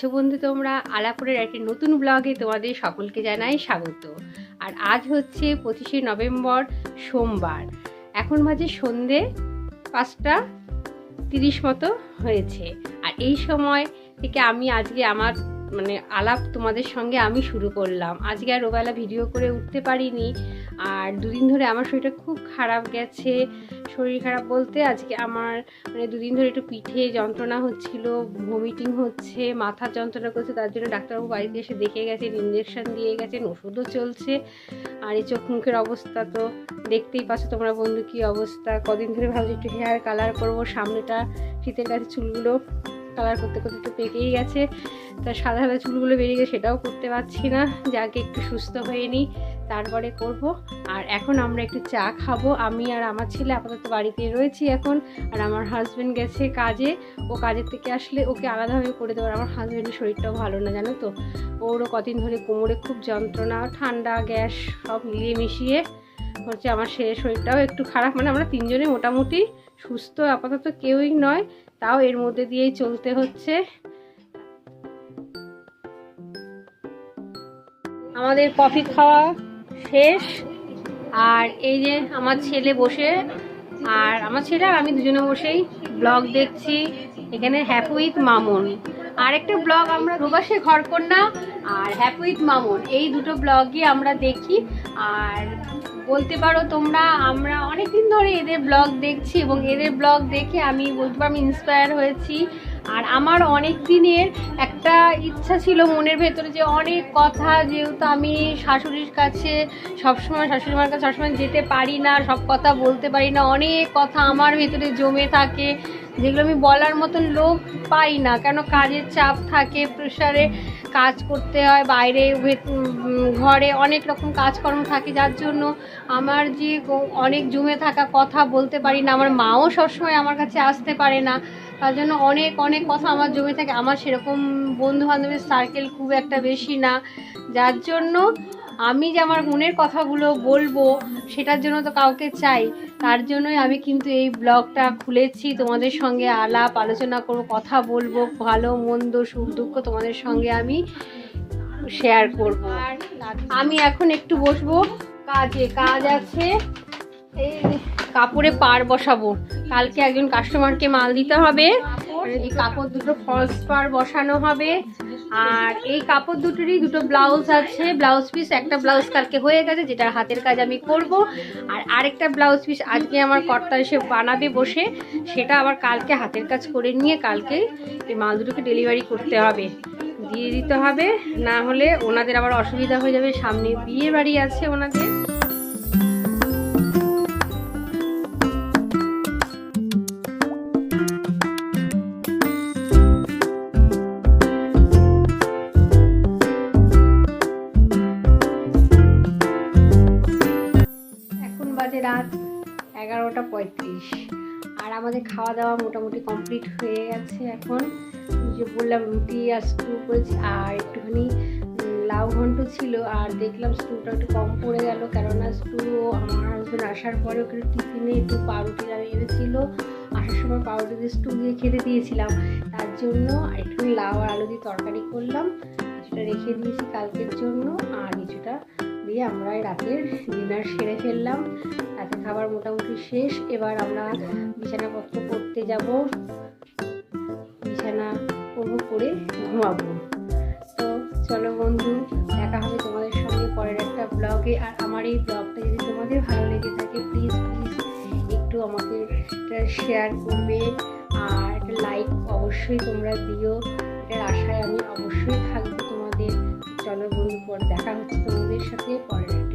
আছো বন্ধু তোমরা, আলাপুরের একটি নতুন ব্লগে তোমাদের সকলকে জানাই স্বাগত। আর আজ হচ্ছে পঁচিশে নভেম্বর, সোমবার। এখন মাঝে সন্ধে পাঁচটা তিরিশ মতো হয়েছে। আর এই সময় থেকে আমি আজকে আমার মানে আলাপ তোমাদের সঙ্গে আমি শুরু করলাম। আজকে আর ওবেলা ভিডিও করে উঠতে পারিনি। আর দুদিন ধরে আমার শরীরটা খুব খারাপ গেছে। শরীর খারাপ বলতে আজকে আমার মানে দুদিন ধরে একটু পিঠে যন্ত্রণা হচ্ছিল ভমিটিং হচ্ছে মাথার যন্ত্রণা করছে, তার জন্য ডাক্তারবাবু বাড়িতে এসে দেখে গেছেন ইঞ্জেকশন দিয়ে গেছেন, ওষুধও চলছে। আর এই চোখ মুখের অবস্থা তো দেখতেই পাচ্ছ তোমরা বন্ধু কী অবস্থা। কদিন ধরে ভাবছি একটু হেয়ার কালার করব, সামনেটা শীতের কাছে চুলগুলো কালার করতে করতে একটু পেকেই গেছে। তা সাদা সাদা চুলগুলো বেরিয়ে গেছে, সেটাও করতে পারছি না। যাকে একটু সুস্থ হয়ে নিই, তারপরে করব। আর এখন আমরা একটু চা খাব। আমি আর আমার ছেলে আপাতত বাড়িতে রয়েছি এখন। আর আমার হাজব্যান্ড গেছে কাজে। ও কাজের থেকে আসলে ওকে আলাদাভাবে করে দেবো। আমার হাজব্যান্ডের শরীরটাও ভালো না, জানো তো? ওরও কদিন ধরে কোমরে খুব যন্ত্রণা, ঠান্ডা, গ্যাস সব মিলিয়ে মিশিয়ে হচ্ছে আমার সে শরীরটাও একটু খারাপ। মানে আমরা তিনজনে মোটামুটি সুস্থ, আপাতত কেউই নয়। তাও এর মধ্যে দিয়েই চলতে হচ্ছে। আমাদের কফি খাওয়া শেষ। আর এই যে আমার ছেলে বসে, আর আমার ছেলে আর আমি দুজনে বসেই ব্লগ দেখছি। এখানে হ্যাপি উইথ মামুন। আর একটা ব্লগ আমরা প্রবাসে ঘরকন্যা আর হ্যাপি উইথ মামুন। এই দুটো ব্লগই আমরা দেখি। আর বলতে পারো তোমরা, আমরা অনেক দিন ধরে এদের ব্লগ দেখছি এবং এদের ব্লগ দেখে আমি বলতে পারো আমি ইন্সপায়ার হয়েছি। আর আমার অনেক দিনের একটা ইচ্ছা ছিল মনের ভেতরে যে অনেক কথা, যেহেতু আমি শাশুড়ির কাছে সবসময়, শাশুড়ি মার কাছে সবসময় যেতে পারি না, সব কথা বলতে পারি না, অনেক কথা আমার ভেতরে জমে থাকে। যেগুলো আমি বলার মতন লোক পাই না। কেন কাজের চাপ থাকে প্রেশারে কাজ করতে হয়, বাইরে ঘরে অনেক রকম কাজকর্ম থাকে, যার জন্য আমার যে অনেক জমে থাকা কথা বলতে পারি না, আমার মাও সবসময় আমার কাছে আসতে পারে না। তার জন্য অনেক অনেক কথা আমার জমে থাকে। আমার সেরকম বন্ধু বান্ধবের সার্কেল খুব একটা বেশি না। যার জন্য আমি যে আমার মনের কথাগুলো বলব সেটার জন্য তো কাউকে চাই। তার জন্যই আমি কিন্তু এই ব্লগটা খুলেছি। তোমাদের সঙ্গে আলাপ আলোচনা করব কথা বলব ভালো মন্দ সুখ দুঃখ তোমাদের সঙ্গে আমি শেয়ার করব। আমি এখন একটু বসবো। কাজে কাজ আছে। এই কাপড়ে পার বসাবো। কালকে একজন কাস্টমারকে মাল দিতে হবে। এই কাপড় দুটো ফলস পার বসানো হবে। আর এই কাপড় দুটোরই দুটো ব্লাউজ আছে। ব্লাউজ পিস একটা ব্লাউজ কালকে হয়ে গেছে, যেটা হাতের কাজ আমি করব। আর আরেকটা ব্লাউজ পিস আজকে আমার কর্তা এসে বানাবে বসে, সেটা আবার কালকে হাতের কাজ করে নিয়ে কালকে এই মাল দুটোকে ডেলিভারি করতে হবে। দিয়ে দিতে হবে, না হলে ওনাদের আবার অসুবিধা হয়ে যাবে। সামনে বিয়ে বাড়ি আছে ওনাদের। রাত এগারোটা পঁয়ত্রিশ। আর আমাদের খাওয়া দাওয়া মোটামুটি কমপ্লিট হয়ে গেছে এখন। যে বললাম, রুটি আর স্টু করেছি, আর একটুখানি লাউ ঘন্ট ছিল, আর দেখলাম স্টুটা একটু কম পড়ে গেল, কেননা স্টু আমার হাজব্যান্ড আসার পরে ওকে টিফিনে একটু পাউরুটি এনেছিল আসার সময় পাউরুটি দিয়ে স্টু দিয়ে খেতে দিয়েছিলাম। তার জন্য একটুখানি লাউ আর আলু দিয়ে তরকারি করলাম। কিছুটা রেখে দিয়েছি কালকের জন্য, আর কিছুটা দিয়ে আমরা রাতের ডিনার সেরে ফেললাম। খাবার মোটামুটি শেষ। এবার আমরা বিছানাপত্র করতে যাব। বিছানা করব করে ঘুমাবো। তো চলো বন্ধু, দেখা হবে তোমাদের সঙ্গে পরের একটা ব্লগে আর আমার এই ব্লগটা যদি তোমাদের ভালো লেগে থাকে প্লিজ প্লিজ একটু আমাকে শেয়ার করবে। আর লাইক অবশ্যই তোমরা দিও। এটার আশায় আমি অবশ্যই থাকব তোমাদের। চলো বন্ধু, পর দেখা হচ্ছে তোমাদের সাথে পরের